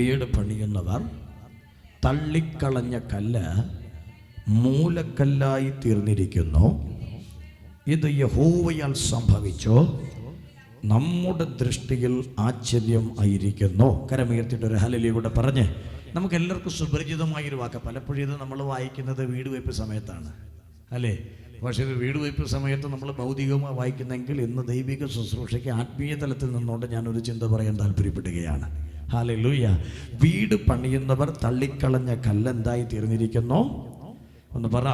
വീട് പണിയുന്നവർ തള്ളിക്കളഞ്ഞ കല്ല് മൂലക്കല്ലായി തീർന്നിരിക്കുന്നു. ഇത് യഹോവയാൽ സംഭവിച്ചു. നമ്മുടെ ദൃഷ്ടിയിൽ ആശ്ചര്യം ആയിരിക്കുന്നു. കരമുയർത്തിയിട്ട് ഒരു ഹലലിലൂടെ പറഞ്ഞ് നമുക്ക് എല്ലാവർക്കും സുപരിചിതമായൊരു വാക്ക്. പലപ്പോഴും ഇത് നമ്മൾ വായിക്കുന്നത് വീട് വെയ്പ്പ് സമയത്താണ്. അല്ലേ? പക്ഷേ ഇത് വീട് വെയ്പ്പ് സമയത്ത് നമ്മൾ ഭൗതികമായി വായിക്കുന്നെങ്കിൽ ഇന്ന് ദൈവിക ശുശ്രൂഷയ്ക്ക് ആത്മീയ തലത്തിൽ നിന്നുകൊണ്ട് ഞാനൊരു ചിന്ത പറയാൻ താല്പര്യപ്പെടുകയാണ്. ഹാലലൂയ. വീട് പണിയുന്നവർ തള്ളിക്കളഞ്ഞ കല്ലെന്തായി തീർന്നിരിക്കുന്നു? ഒന്ന് പറ.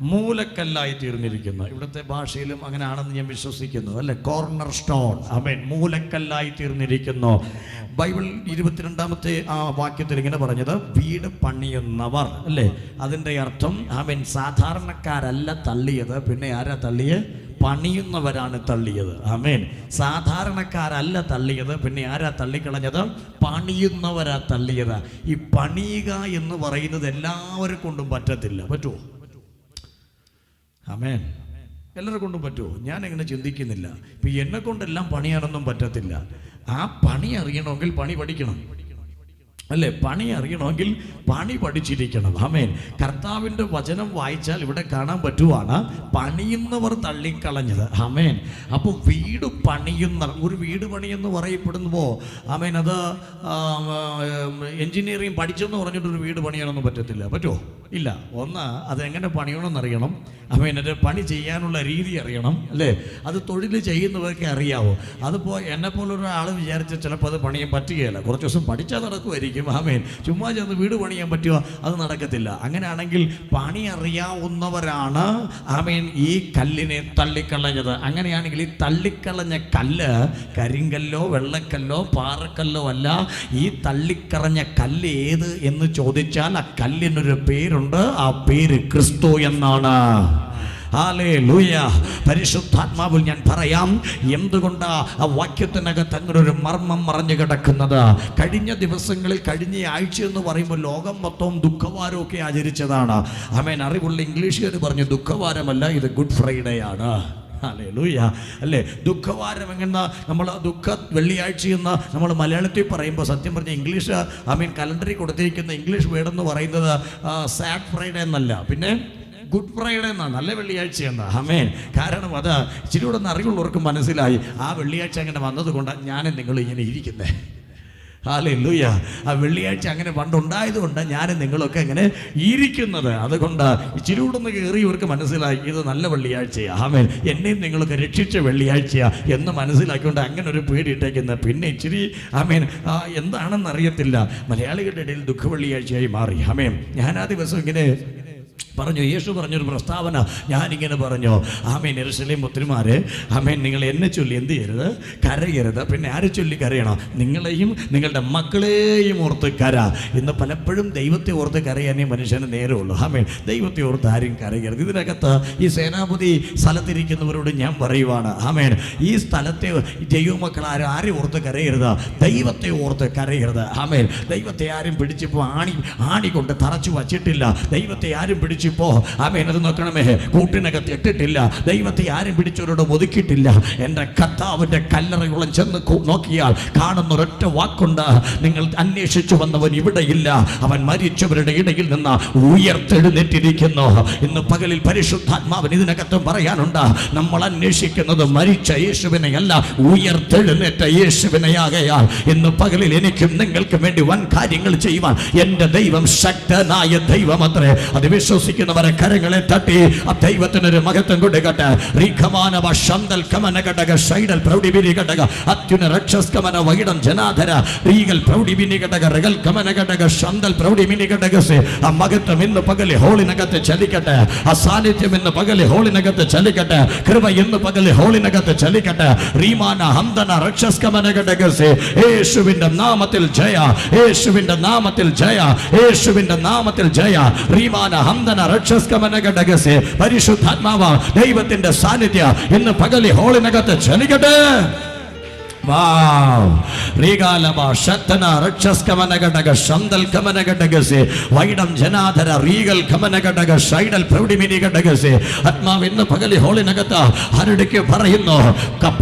മൂലക്കല്ലായി തീർന്നിരിക്കുന്നു. ഇവിടുത്തെ ഭാഷയിലും അങ്ങനെയാണെന്ന് ഞാൻ വിശ്വസിക്കുന്നു അല്ലെ? കോർണർ സ്റ്റോൺ അമേൻ മൂലക്കല്ലായി തീർന്നിരിക്കുന്നു. ബൈബിൾ ഇരുപത്തിരണ്ടാമത്തെ ആ വാക്യത്തിൽ ഇങ്ങനെ പറഞ്ഞത് വീട് പണിയുന്നവർ അല്ലേ? അതിന്റെ അർത്ഥം അമേൻ സാധാരണക്കാരല്ല തള്ളിയത്. പിന്നെ ആരാ തള്ളിയത് പണിയുന്നവരാണ് തള്ളിയത്. ആമേൻ. സാധാരണക്കാരല്ല തള്ളിയത്. പിന്നെ ആരാ തള്ളിക്കളഞ്ഞത്? പണിയുന്നവരാ തള്ളിയത്. ഈ പണിയുക എന്ന് പറയുന്നത് എല്ലാവരും കൊണ്ടും പറ്റത്തില്ല. പറ്റുമോ ആമേൻ. എല്ലാവരും കൊണ്ടും പറ്റുമോ ഞാൻ എങ്ങനെ ചിന്തിക്കുന്നില്ല. ഇപ്പൊ എന്നെ കൊണ്ടെല്ലാം പണിയാനൊന്നും പറ്റത്തില്ല. ആ പണി അറിയണമെങ്കിൽ പണി പഠിക്കണം. അല്ലേ? പണി അറിയണമെങ്കിൽ പണി പഠിച്ചിരിക്കണം. ആമേൻ. കർത്താവിന്റെ വചനം വായിച്ചാൽ ഇവിടെ കാണാൻ പറ്റുവാണ്. പണിയുന്നവർ തള്ളിക്കളഞ്ഞത്. ആമേൻ. അപ്പോൾ വീട് പണിയുന്ന ഒരു വീട് പണിയെന്ന് പറയപ്പെടുന്നുവോ? ആമേൻ. അത് എൻജിനീയറിംഗ് പഠിച്ചെന്ന് പറഞ്ഞിട്ടൊരു വീട് പണിയാനൊന്നും പറ്റത്തില്ല. പറ്റുമോ ഇല്ല. ഒന്ന് അതെങ്ങനെ പണിയണമെന്ന് അറിയണം ആമേൻ. എന്റെ പണി ചെയ്യാനുള്ള രീതി അറിയണം അല്ലേ? അത് തൊഴിൽ ചെയ്യുന്നവർക്ക് അറിയാവോ. അതിപ്പോൾ എന്നെപ്പോലൊരാൾ വിചാരിച്ചാൽ ചിലപ്പോൾ അത് പണിയാൻ പറ്റുകയില്ല. കുറച്ച് ദിവസം പഠിച്ചാൽ നടക്കുമായിരിക്കും. ആമേൻ. ചുമ്മാ ചെന്ന് വീട് പണിയാൻ പറ്റുമോ അത് നടക്കത്തില്ല. അങ്ങനെയാണെങ്കിൽ പണി അറിയാവുന്നവരാണ്. ആമേൻ ഈ കല്ലിനെ തള്ളിക്കളഞ്ഞത്. അങ്ങനെയാണെങ്കിൽ ഈ തള്ളിക്കളഞ്ഞ കല്ല് കരിങ്കല്ലോ വെള്ളക്കല്ലോ പാറക്കല്ലോ അല്ല ഈ തള്ളിക്കളഞ്ഞ കല്ല് ഏത് എന്ന് ചോദിച്ചാൽ ആ കല്ലിനൊരു പേരുണ്ട്. ആ പേര് ക്രിസ്തു എന്നാണ്. ഹാലേലൂയ. പരിശുദ്ധാത്മാവിൽ ഞാൻ പറയാം എന്തുകൊണ്ട് ആ വാക്യത്തിനകത്ത് അങ്ങനെ ഒരു മർമ്മം മറഞ്ഞു കിടക്കുന്നത്? കഴിഞ്ഞ ദിവസങ്ങളിൽ കഴിഞ്ഞ ആഴ്ച എന്ന് പറയുമ്പോൾ ലോകം മൊത്തവും ദുഃഖവാരമൊക്കെ ആചരിച്ചതാണ്. അമേൻ അറിവുള്ള ഇംഗ്ലീഷുകാർ പറഞ്ഞു ദുഃഖവാരമല്ല ഇത് ഗുഡ് ഫ്രൈഡേ ആണ്. ഹല്ലേലൂയ. അല്ലേ? ദുഃഖവാരം എങ്ങനെ നമ്മൾ ദുഃഖ വെള്ളിയാഴ്ച എന്ന് നമ്മൾ മലയാളത്തിൽ പറയുമ്പോൾ സത്യം പറഞ്ഞ ഇംഗ്ലീഷ് ഐ മീൻ കലണ്ടറിൽ കൊടുത്തിരിക്കുന്ന ഇംഗ്ലീഷ് വേർഡ് എന്ന് പറയുന്നത് സാഡ് ഫ്രൈഡേ എന്നല്ല. പിന്നെ ഗുഡ് ഫ്രൈഡേ എന്നാ നല്ല വെള്ളിയാഴ്ച എന്നാ. അമേൻ കാരണം അത് ഇച്ചിരി കൂടെ ഒന്ന് അറിവുള്ളവർക്ക് മനസ്സിലായി. ആ വെള്ളിയാഴ്ച അങ്ങനെ വന്നതുകൊണ്ട് ഞാനും നിങ്ങൾ ഇങ്ങനെ ഇരിക്കുന്നത് ഹാലേ ലൂയ ആ വെള്ളിയാഴ്ച അങ്ങനെ പണ്ടുണ്ടായതുകൊണ്ട് ഞാൻ നിങ്ങളൊക്കെ ഇങ്ങനെ ഇരിക്കുന്നത്. അതുകൊണ്ട് ഇച്ചിരി കൂടെ ഒന്ന് കയറിയവർക്ക് മനസ്സിലായി ഇത് നല്ല വെള്ളിയാഴ്ചയാണ് ആമേൻ എന്നെയും നിങ്ങളൊക്കെ രക്ഷിച്ച വെള്ളിയാഴ്ചയാണ് എന്ന് മനസ്സിലാക്കിക്കൊണ്ട് അങ്ങനെ ഒരു പേടിയിട്ടേക്കുന്നത് പിന്നെ ഇച്ചിരി ആമേൻ ആ, എന്താണെന്ന് അറിയത്തില്ല മലയാളികളുടെ ഇടയിൽ ദുഃഖ വെള്ളിയാഴ്ചയായി മാറി. ആമേൻ ഞാൻ ആ ദിവസം ഇങ്ങനെ പറഞ്ഞു യേശു പറഞ്ഞൊരു പ്രസ്താവന. ഞാനിങ്ങനെ പറഞ്ഞു ആമേൻ എരുസലേം പുത്രിമാരെ ആമേൻ നിങ്ങൾ എന്നെ ചൊല്ലി എന്ത് ചെയ്യരുത്? കരയരുത്. പിന്നെ ആരെ ചൊല്ലി കരയണം? നിങ്ങളെയും നിങ്ങളുടെ മക്കളെയും ഓർത്ത് കര. ഇന്ന് പലപ്പോഴും ദൈവത്തെ ഓർത്ത് കരയാനേ മനുഷ്യന് നേരമുള്ളൂ. ആമേൻ. ദൈവത്തെ ഓർത്ത് ആരും കരയരുത്. ഇതിനകത്ത് ഈ സേനാപതി സ്ഥലത്തിരിക്കുന്നവരോട് ഞാൻ പറയുവാണ്. ആമേൻ. ഈ സ്ഥലത്തെ ദൈവമക്കൾ ആരും ആരെ ഓർത്ത് കരയരുത്? ദൈവത്തെ ഓർത്ത് കരയരുത്. ആമേൻ. ദൈവത്തെ ആരും പിടിച്ചിപ്പോൾ ആണി ആണി കൊണ്ട് തറച്ചു വച്ചിട്ടില്ല. ദൈവത്തെ ആരും പിടിച്ചിപ്പോ. അത് നോക്കണമേ. കൂട്ടിനകത്ത് ഇട്ടിട്ടില്ല. ദൈവത്തെ ആരും പിടിച്ചവരോട് ഒതുക്കിയിട്ടില്ല. എന്റെ കർത്താവിന്റെ കല്ലറയോളം ചെന്ന് നോക്കിയാൽ കാണുന്ന ഒരൊറ്റ വാക്കുണ്ട്. നിങ്ങൾ അന്വേഷിച്ചു വന്നവൻ ഇവിടെയില്ല അവൻ മരിച്ചവരുടെ ഇടയിൽ നിന്ന് ഉയർത്തെഴുന്നേറ്റിരിക്കുന്നു. ഇന്ന് പകലിൽ പരിശുദ്ധാത്മാവൻ ഇതിനകത്തും പറയാനുണ്ട്. നമ്മൾ അന്വേഷിക്കുന്നത് മരിച്ച യേശുവിനെയല്ല ഉയർത്തെഴുന്നേറ്റ യേശുവിനെയാകയാൽ. ഇന്ന് പകലിൽ എനിക്കും നിങ്ങൾക്കും വേണ്ടി വൻ കാര്യങ്ങൾ ചെയ്യുവാൻ എന്റെ ദൈവം ശക്തനായ ദൈവമത്രേ. അത് വിശ്വസിക്കുന്നവരെ കരങ്ങളെ തട്ടി ആ ദൈവത്തിനൊരു മഹത്വം കൊടുക്കട്ടെ. റീഖമാനവ ശന്തൽ കമന ഘടക ശൈഡൽ പ്രൗഢിബിരി ഘടക അത്യുന രക്ഷസ്കമന വൈഡം ജനാധര റീഗൽ പ്രൗഢിബിനി ഘടക റഗൽ കമന ഘടക ശന്തൽ പ്രൗഢിബിനി ഘടകസെ ആ മഹത്വം ഇന്ന് പകൽ ചലിക്കട്ടെ. ആ സാന്നിധ്യം ഇന്ന് പകൽ ചലിക്കട്ടെ. കൃപ ഇന്ന് പകൽ ചലിക്കട്ടെ. റീമാന ഹന്തന രക്ഷസ്കമന ഘടകസെ യേശുവിന്റെ നാമത്തിൽ ജയ യേശുവിന്റെ നാമത്തിൽ ജയ യേശുവിന്റെ നാമത്തിൽ ജയ. റീമാന ഹന്തന രക്ഷസ്കമന ഘടകസെ പരിശുദ്ധാത്മാവ ദൈവത്തിന്റെ സാന്നിധ്യ ഇന്ന് പകലി ഹോളിനകത്ത് ചലിക്കട്ടെ വൈഡം റീഗൽ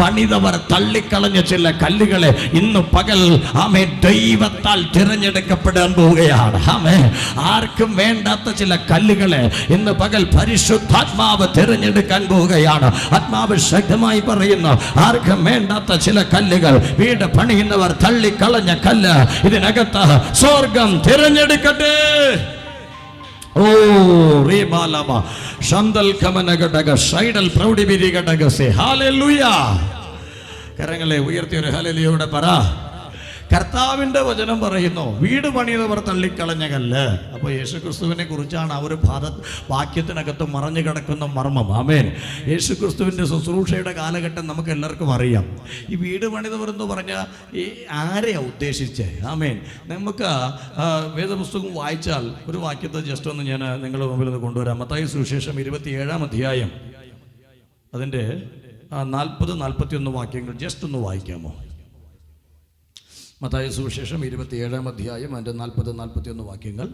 പണിതവർ തള്ളിക്കളഞ്ഞ ചില കല്ലുകളെ ഇന്ന് പകൽ ആമേ ദൈവത്താൽ തിരഞ്ഞെടുക്കപ്പെടാൻ പോവുകയാണ്. ആമേ ആർക്കും വേണ്ടാത്ത ചില കല്ലുകളെ ഇന്ന് പകൽ പരിശുദ്ധാത്മാവ് തിരഞ്ഞെടുക്കാൻ പോവുകയാണ്. ആത്മാവ് ശക്തമായി പറയുന്നു ആർക്കും വേണ്ടാത്ത ചില കല്ലുകൾ. വീട് പണിയുന്നവർ തള്ളിക്കളഞ്ഞ കല്ല്. ഇതിനകത്ത് സ്വർഗം തിരഞ്ഞെടുക്കട്ടെ. ഓ റീമാലമ ശന്തൽ കമനഘടക ഷൈഡൽ പ്രൗഢിബിരി ഘടകസെ ഹാലൂയ കരങ്ങളെ ഉയർത്തി ഒരു ഹലലിയോടെ പറ. കർത്താവിന്റെ വചനം പറയുന്നു വീട് പണിയുന്നവർ തള്ളിക്കളഞ്ഞ കല്ല് അപ്പോൾ യേശുക്രിസ്തുവിനെ കുറിച്ചാണ് ഒരു ഭാഗ വാക്യത്തിനകത്ത് മറഞ്ഞു കിടക്കുന്ന മർമ്മം. ആമേൻ. യേശുക്രിസ്തുവിന്റെ ശുശ്രൂഷയുടെ കാലഘട്ടം നമുക്ക് എല്ലാവർക്കും അറിയാം. ഈ വീട് പണിതവർ എന്ന് പറഞ്ഞാൽ ഈ ആരെയാണ് ഉദ്ദേശിച്ചേ? ആമേൻ. നമുക്ക് വേദപുസ്തകം വായിച്ചാൽ ഒരു വാക്യത്തെ ജസ്റ്റ് ഒന്ന് ഞാൻ നിങ്ങളുടെ മുമ്പിൽ ഒന്ന് കൊണ്ടുവരാം. മത്തായി സുവിശേഷം ഇരുപത്തിയേഴാം അധ്യായം. അതിന്റെ നാൽപ്പത് നാൽപ്പത്തി ഒന്ന് വാക്യങ്ങൾ ജസ്റ്റ് ഒന്ന് വായിക്കാമോ? മത്തായ സുവിശേഷം ഇരുപത്തിയേഴാം അധ്യായം അതിന്റെ നാൽപ്പത് നാൽപ്പത്തി ഒന്ന് വാക്യങ്ങൾ.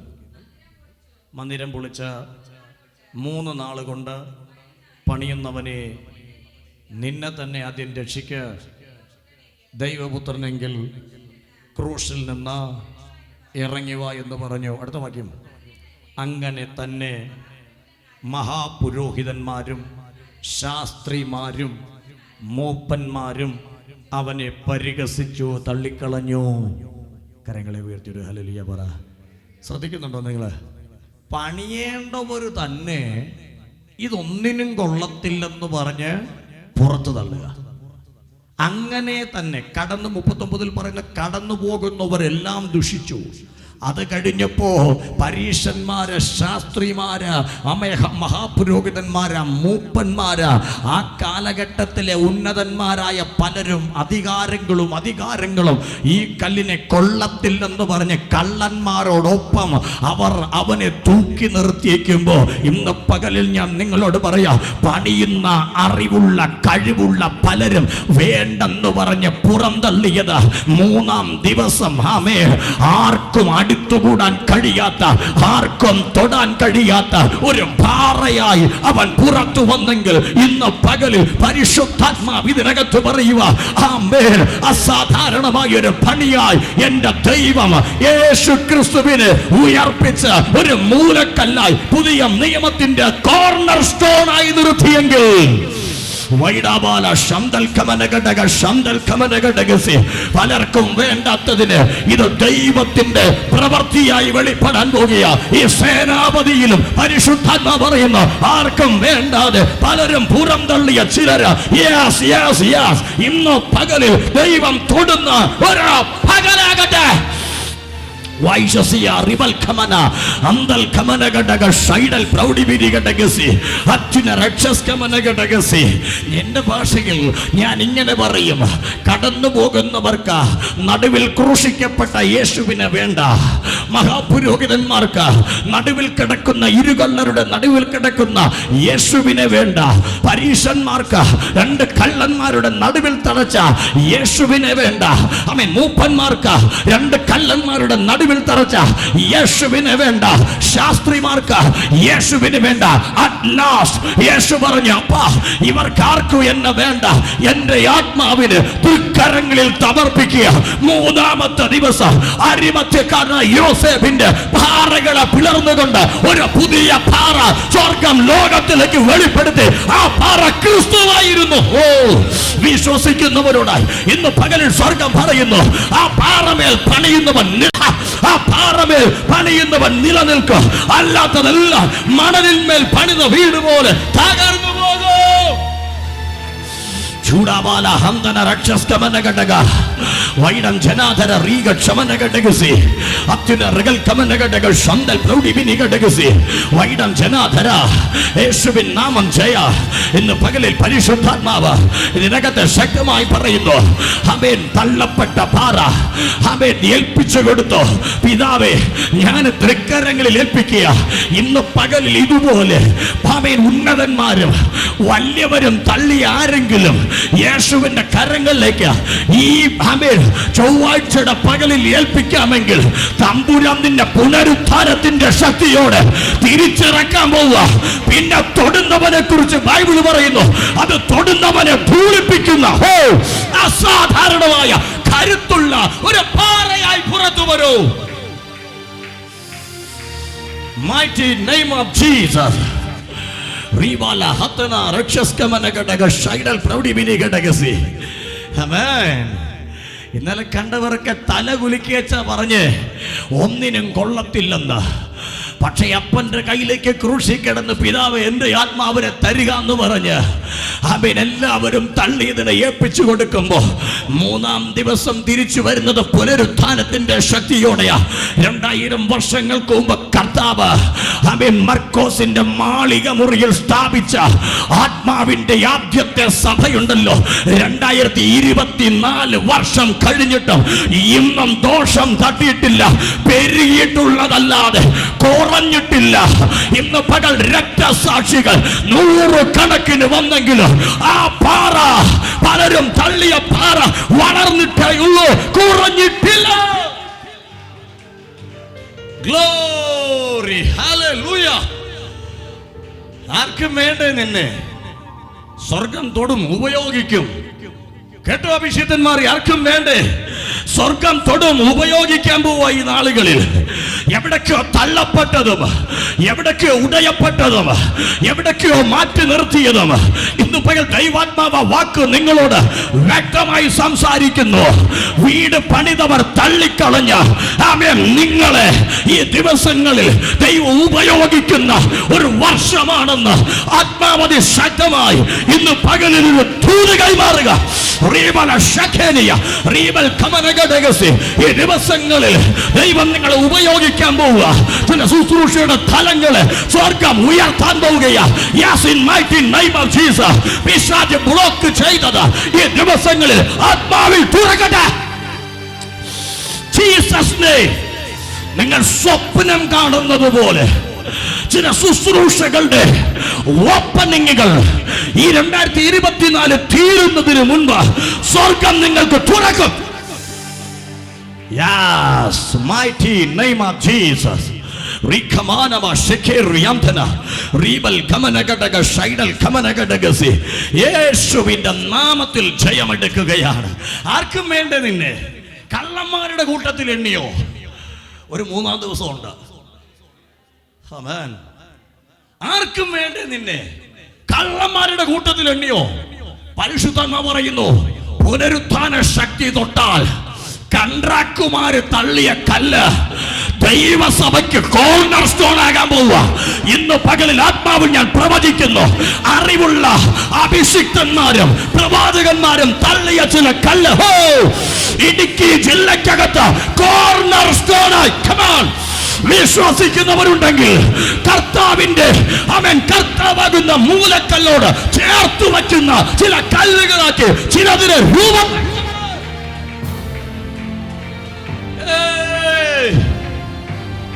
മന്ദിരം പൊളിച്ച മൂന്ന് നാൾ കൊണ്ട് പണിയുന്നവനെ നിന്നെ തന്നെ ആദ്യം രക്ഷിക്ക. ദൈവപുത്രനെങ്കിൽ ക്രൂശിൽ നിന്ന് ഇറങ്ങിവ എന്ന് പറഞ്ഞു. അടുത്ത വാക്യം. അങ്ങനെ തന്നെ മഹാപുരോഹിതന്മാരും ശാസ്ത്രിമാരും മൂപ്പന്മാരും അവനെ പരിഹസിച്ചു തള്ളിക്കളഞ്ഞു. കരങ്ങളെ ഉയർത്തിയൊരു ഹലലിയ പറ. ശ്രദ്ധിക്കുന്നുണ്ടോ നിങ്ങൾ പണിയേണ്ടവർ തന്നെ ഇതൊന്നിനും കൊള്ളത്തില്ലെന്ന് പറഞ്ഞ് പുറത്തു തള്ളുക. അങ്ങനെ തന്നെ കടന്ന് മുപ്പത്തൊമ്പതിൽ പറയുന്ന കടന്നു പോകുന്നവരെല്ലാം ദുഷിച്ചു. അത് കഴിഞ്ഞപ്പോ പരീഷന്മാര് ശാസ്ത്രിമാര് അമേഹ മഹാപുരോഹിതന്മാര് മൂപ്പന്മാര് ആ കാലഘട്ടത്തിലെ ഉന്നതന്മാരായ പലരും അധികാരങ്ങളും അധികാരങ്ങളും ഈ കല്ലിനെ കൊള്ളത്തിൽ എന്ന് പറഞ്ഞ് കള്ളന്മാരോടൊപ്പം അവർ അവനെ തൂക്കി നിർത്തിയേക്കുമ്പോ ഇന്ന് പകലിൽ ഞാൻ നിങ്ങളോട് പറയാം പണിയുന്ന അറിവുള്ള കഴിവുള്ള പലരും വേണ്ടെന്ന് പറഞ്ഞ് പുറന്തള്ളിയത് മൂന്നാം ദിവസം. ആമേ ആർക്കും അടുത്തുകൂടാൻ കഴിയാത്ത ആർക്കും തൊടാൻ കഴിയാത്ത ഒരു പാറയായി അവൻ പുറത്തു വന്നെങ്കിൽ ഇന്ന് പകലിൽ പരിശുദ്ധാത്മാവ് ഇതിനകത്ത് പറയുക ആ മേൽ അസാധാരണമായ ഒരു പണിയായി എന്റെ ദൈവം യേശു ക്രിസ്തുവിന് ഉയർപ്പിച്ച് ഒരു മൂലക്കല്ലായി പുതിയ നിയമത്തിന്റെ കോർണർ സ്റ്റോൺ ആയി നിർത്തിയെങ്കിൽ പലർക്കും വേണ്ടാത്തതിന് ഇത് ദൈവത്തിന്റെ പ്രവൃത്തിയായി വെളിപ്പെടാൻ പോകുക ഈ സേനാപതിയിലും പരിശുദ്ധാത്മ പറയുന്നു ആർക്കും വേണ്ടാതെ പലരും പുറം തള്ളിയ ചിലര് യെസ് യെസ് യെസ് ഇന്ന് പകലിൽ ദൈവം തൊടുന്ന ഒരു പകലാകട്ടെ. എന്റെ ഭാഷയിൽ ഞാൻ ഇങ്ങനെ പറയും കടന്നു പോകുന്നവർക്ക് നടുവിൽ ക്രൂശിക്കപ്പെട്ട യേശുവിനെ വേണ്ട. മഹാപുരോഹിതന്മാർക്ക് നടുവിൽ കിടക്കുന്ന ഇരുകള്ളരുടെ നടുവിൽ കിടക്കുന്ന യേശുവിനെ വേണ്ട. പരീശന്മാർക്ക് രണ്ട് കള്ളന്മാരുടെ നടുവിൽ തടച്ച യേശുവിനെ വേണ്ട. അമ്മ മൂപ്പന്മാർക്ക് രണ്ട് കള്ളന്മാരുടെ നടുവിൽ തറച്ച യേശുവിന് വേണ്ട. ശാസ്ത്രിമാർക്ക് യേശുവിന് വേണ്ട. യേശു പറഞ്ഞു അപ്പാ ഇവർക്കാർക്കും എന്നെ വേണ്ട. എന്റെ ആത്മാവിന് തൃക്കരങ്ങളിൽ തമർപ്പിക്കുക. മൂന്നാമത്തെ ദിവസം അരിമത്യക്കാരനായ യോസേഫിന്റെ പാറകളെ പിളർന്നുകൊണ്ട് ഒരു പുതിയ പാറ സ്വർഗം ലോകത്തിലേക്ക് വെളിപ്പെടുത്തി ആ പാറ ക്രിസ്തുവായിരുന്നു. ഓ വിശ്വസിക്കുന്നവരോടായി ഇന്ന് പകലിൽ സ്വർഗം പറയുന്നു. ആ പാറമേൽ പണിയുന്നവൻ ആ പാറമേൽ പണിയുന്നവൻ നിലനിൽക്കും. അല്ലാത്തതെല്ലാം മണലിന്മേൽ പണിത വീട് പോലെ തകർന്നു ചൂടാബാല ഹന്തന രക്ഷസ്കമന ഘടക. വൈഡം ജനാധര റീഗ ക്ഷമന ഘടകസി. അത്യുനറുകൾ കമനഘടക ശന്തൽ ഘടകസി. വൈഡം ജനാധര യേശുവിൻ നാമം ജയ. ഇന്ന് പകലിൽ പരിശുദ്ധാത്മാവ് ഇതിനകത്ത് ശക്തമായി പറയുന്നു. ഹമേൻ തള്ളപ്പെട്ട പാറ ഹമേൻ ഏൽപ്പിച്ചു കൊടുത്തു. പിതാവേ ഞാൻ തൃക്കരങ്ങളിൽ ഏൽപ്പിക്കുക. ഇന്ന് പകലിൽ ഇതുപോലെ. ഹമേൻ ഉന്നതന്മാരും വലിയവരും തള്ളി ആരെങ്കിലും യേശുവിന്റെ കരങ്ങളിലേക്ക് ഈ അമേൽ ചൊവ്വാഴ്ചയുടെ പകലിൽ ഏൽപ്പിക്കാമെങ്കിൽ തമ്പുരാൻ നിന്റെ പുനരുദ്ധാരത്തിന്റെ ശക്തിയോടെ തിരിച്ചിറക്കാൻ പോവുക. പിന്നെ തൊടുന്നവനെ കുറിച്ച് ബൈബിൾ പറയുന്നു. അത് തൊടുന്നവനെ ധൂളിപ്പിക്കുന്ന ഹോ അസാധാരണമായ കരുത്തുള്ള ഒരു പാറയായി പുറത്തു വരൂ. Mighty name of Jesus. റീവാല ಹತನ ರಕ್ಷಸ್ಕಮನ ಘಟಕ ಶೈಡಲ್ പ്രൗഢിമിനി ഘടകസി Amen. ഇന്നലെ കണ്ടവരൊക്കെ തല കുലുക്കിയച്ച പറഞ്ഞ് ഒന്നിനും കൊള്ളത്തില്ലെന്ന് പക്ഷെ അപ്പന്റെ കയ്യിലേക്ക് ക്രൂശി കിടന്ന് പിതാവ് എന്റെ ആത്മാവിനെ തരിക എന്ന് പറഞ്ഞ് അവൻ എല്ലാവരും തള്ളിയതിനെ ഏൽപ്പിച്ചു കൊടുക്കുമ്പോ മൂന്നാം ദിവസം തിരിച്ചു വരുന്നത് പുനരുത്ഥാനത്തിന്റെ ശക്തിയോടെയാ. രണ്ടായിരം വർഷങ്ങൾക്ക് മുമ്പ് കർത്താവ് അവൻ മർക്കോസിന്റെ മാളിക മുറിയിൽ സ്ഥാപിച്ച ആത്മാവിന്റെ ആദ്യത്തെ സഭയുണ്ടല്ലോ. രണ്ടായിരത്തി ഇരുപത്തിനാല് വർഷം കഴിഞ്ഞിട്ടും ഇന്നും ദോഷം തട്ടിയിട്ടില്ല. പെരുകിയിട്ടുള്ളതല്ലാതെ കുറഞ്ഞിട്ടില്ല ഇന്ന് പകൽ രക്തസാക്ഷികൾ നൂറ് കണക്കിന് വന്നെങ്കിലും ആ പാറ പലരും തള്ളിയ പാറ വളർന്നിട്ടേ ഉള്ളൂ. കുറഞ്ഞിട്ടില്ല. ഗ്ലോറി ആർക്കും വേണ്ടേ നിന്നെ? സ്വർഗം തൊടും ഉപയോഗിക്കും. കേട്ടോ അഭിഷേകന്മാർ ആർക്കും വേണ്ടേ? സ്വർഗം തൊടും ഉപയോഗിക്കാൻ പോവാ ഈ നാളുകളിൽ. എവിടൊക്കെയോ തള്ളപ്പെട്ടതും എവിടൊക്കെയോ ഉടയപ്പെട്ടതും എവിടൊക്കെയോ മാറ്റി നിർത്തിയതും ഇന്ന് പകൽ ദൈവാത്മാവ വാക്ക് നിങ്ങളോട് വ്യക്തമായി സംസാരിക്കുന്നു. വീട് പണിതവർ തള്ളിക്കളഞ്ഞ ആമേൻ നിങ്ങളെ ഈ ദിവസങ്ങളിൽ ദൈവം ഉപയോഗിക്കുന്ന ഒരു വർഷമാണെന്ന് ആത്മാവതി ശക്തമായി ഇന്ന് പകലിൽ തൂത് കൈമാറുക. ഈ ദിവസങ്ങളിൽ ദൈവം നിങ്ങളെ ഉപയോഗിക്കാൻ പോവുക. ചില ശുശ്രൂഷയുടെ തലങ്ങൾ സ്വർഗം ഉയർത്താൻ പോവുകയാ. of ബ്ലോക്ക് ചെയ്തത്. ഈ ദിവസങ്ങളിൽ ആത്മാവിൽ തുറക്കട്ടെ. നിങ്ങൾ സ്വപ്നം കാണുന്നത് പോലെ ചില ശുശ്രൂഷകളുടെ ഓപ്പണിങ്ങുകൾ ഈ രണ്ടായിരത്തി ഇരുപത്തിനാല് തീരുന്നതിന് മുൻപ് സ്വർഗം നിങ്ങൾക്ക് തുറക്കും Yes, mighty name of Jesus. റിഖമാനമ യന്തന റീബൽ ഖമനഘടക ഷൈഡൽ ഖമനഘടകസി. യേശുവിന്റെ നാമത്തിൽ ജയമെടുക്കുകയാണ് ആർക്കും വേണ്ട നിന്നെ കള്ളന്മാരുടെ കൂട്ടത്തിൽ എണ്ണിയോ ഒരു മൂന്നാം ദിവസമുണ്ട് ആമേൻ. ആർക്കും വേണ്ടേ നിന്നെ? കള്ളന്മാരുടെ കൂട്ടത്തിൽ എണ്ണിയോ? പരിശുദ്ധമ്മ പറയുന്നു പുനരുത്ഥാന ശക്തി തൊട്ടാൽ കണ്ട്രാക്കുമാര് തള്ളിയ കല്ല് ദൈവസഭയ്ക്ക് കോർണർ സ്റ്റോൺ ആകാൻ പോവുക. ഇന്ന് പകലിൽ ആത്മാവിൽ ഞാൻ പ്രവചിക്കുന്നു അറിവുള്ള അഭിഷിക്തന്മാരും പ്രവാചകന്മാരും തള്ളിയ ചില കല്ല്. ഇടുക്കി ജില്ലക്കകത്ത് കോർണർ സ്റ്റോണായി കമാൻ വിശ്വസിക്കുന്നവരുണ്ടെങ്കിൽ കർത്താവിന്റെ അവൻ കർത്താവാകുന്ന മൂലക്കല്ലോട് ചേർത്ത് വയ്ക്കുന്ന ചില കല്ലുകളാക്കി ചിലതിന് രൂപം